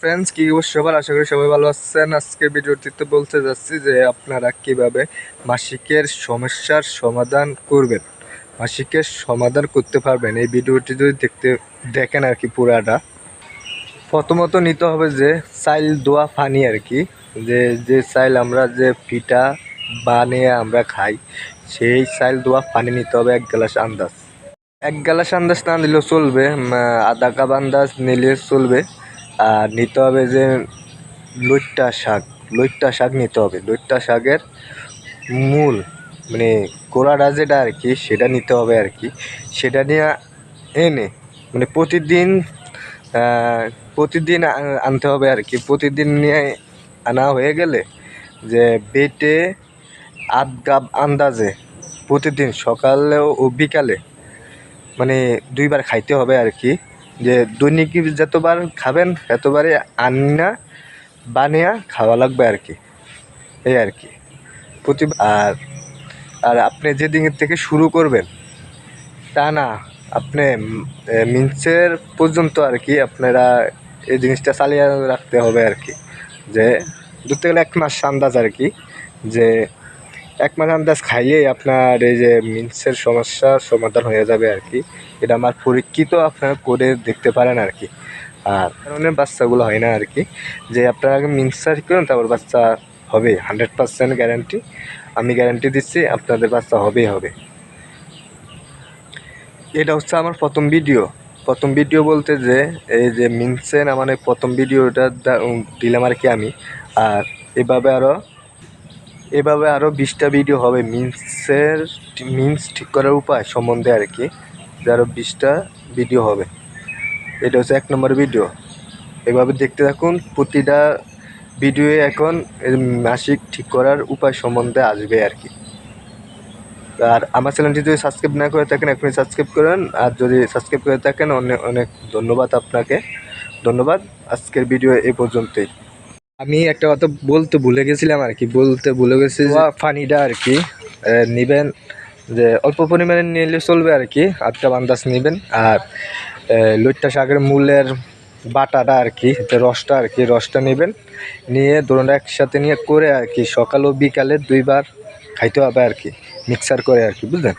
Friends কি অবশ্য সবার আশা করি সবাই ভালো আছেন। আজকে ভিডিওটিতে বলতে যাচ্ছি যে আপনারা কীভাবে মাসিকের সমস্যার সমাধান করবেন। মাসিকের সমাধান করতে পারবেন। এই ভিডিওটি যদি দেখতে, দেখেন আর কি পুরাটা। প্রথমত নিতে হবে যে চাইল দোয়া পানি আর কি। যে যে চাইল আমরা যে পিঠা বানিয়ে আমরা খাই, সেই চাইল দোয়া পানি নিতে হবে এক গ্লাস আন্দাজ। এক গ্লাস আন্দাজ না নিলেও চলবে। আধা কাপ আন্দাজ নিলে চলবে। আর নিতে হবে যে লইট্টা শাক লইট্টা শাক নিতে হবে। লইট্টা শাকের মূল মানে কোড়াটা যেটা আর কি, সেটা নিতে হবে আর কি। সেটা নিয়ে এনে মানে প্রতিদিন প্রতিদিন আনতে হবে আর কি। প্রতিদিন নিয়ে আনা হয়ে গেলে যে বেটে আধ কাপ আন্দাজে প্রতিদিন সকালে ও বিকালে মানে দুইবার খাইতে হবে আর কি। যে দৈনিক যতবার খাবেন এতবারে আন্না বানিয়া খাওয়া লাগবে আর কি। এই আর কি। প্রতি আর আর আপনি যেদিন থেকে শুরু করবেন, তা না, আপনি মিন্সের পর্যন্ত আর কি আপনারা এই জিনিসটা চালিয়ে রাখতে হবে আর কি। যে, ধরতে গেলে এক মাস আন্দাজ আর কি, যে এক মাস আন্দাজ খাইলেই আপনার এই যে মিন্সের সমস্যার সমাধান হয়ে যাবে আর কি। এটা আমার পরীক্ষিত আপনারা করে দেখতে পারেন আর কি। আর কারণে বাচ্চাগুলো হয় না আর কি। যে আপনারা আগে মিন্সার করেন, তারপর বাচ্চা হবে, হান্ড্রেড পার্সেন্ট গ্যারান্টি। আমি গ্যারান্টি দিচ্ছি, আপনাদের বাচ্চা হবেই হবে। এটা হচ্ছে আমার প্রথম ভিডিও। প্রথম ভিডিও বলতে যে, এই যে মিনসেন আমার প্রথম ভিডিওটা দিলাম আর কি আমি। আর এভাবে আরও এভাবে আরও বিশটা ভিডিও হবে। মিন্সের মিন্স ঠিক করার উপায় সম্বন্ধে আর কি, যে আরও বিশটা ভিডিও হবে। এটা হচ্ছে এক নম্বর ভিডিও এভাবে দেখতে থাকুন, প্রতিটা ভিডিও এখন মাসিক ঠিক করার উপায় সম্বন্ধে আসবে আর কি। আর আমার চ্যানেলটি যদি সাবস্ক্রাইব না করে থাকেন, এখনই সাবস্ক্রাইব করেন। আর যদি সাবস্ক্রাইব করে থাকেন অনেক অনেক ধন্যবাদ আপনাকে। ধন্যবাদ। আজকের ভিডিও এই পর্যন্তই। আমি একটা কথা বলতে ভুলে গেছিলাম আর কি বলতে ভুলে গেছি ফানিটা আর কি। নিবেন যে অল্প পরিমাণে নিলে চলবে আর কি আটটা বান্দাস নেবেন। আর লইট্টা শাকের মূলের বাটাটা আর কি রসটা আর কি রসটা নেবেন। নিয়ে দুটোটা একসাথে নিয়ে করে আর কি সকাল ও বিকালে দুইবার খাইতে হবে আর কি মিক্সার করে আর কি বুঝলেন?